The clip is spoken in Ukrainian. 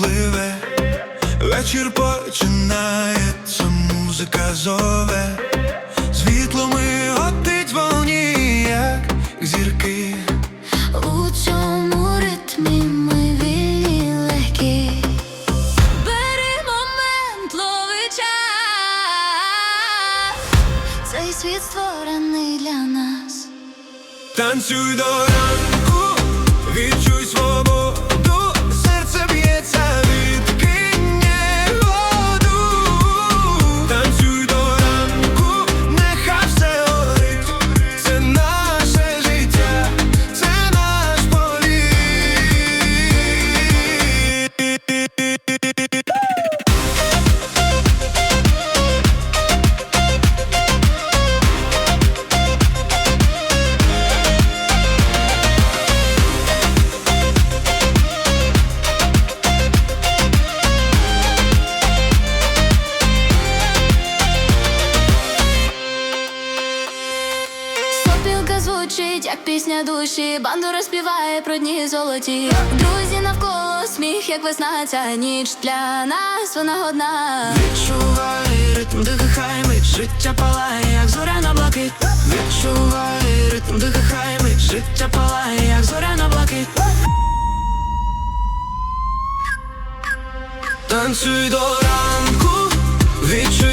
пливе, вечір починається, музика зове, світломи готить світ створений для нас. Танцюй до ранку, як пісня душі, бандура співає про дні золоті. Друзі навколо сміх, як весна, ця ніч для нас вона одна. Відчувай ритм, дихай мить, життя палає, як зоряна блакить. Відчувай ритм, дихай мить, життя палає, як зоряна блакить. Танцюй до ранку, відчуй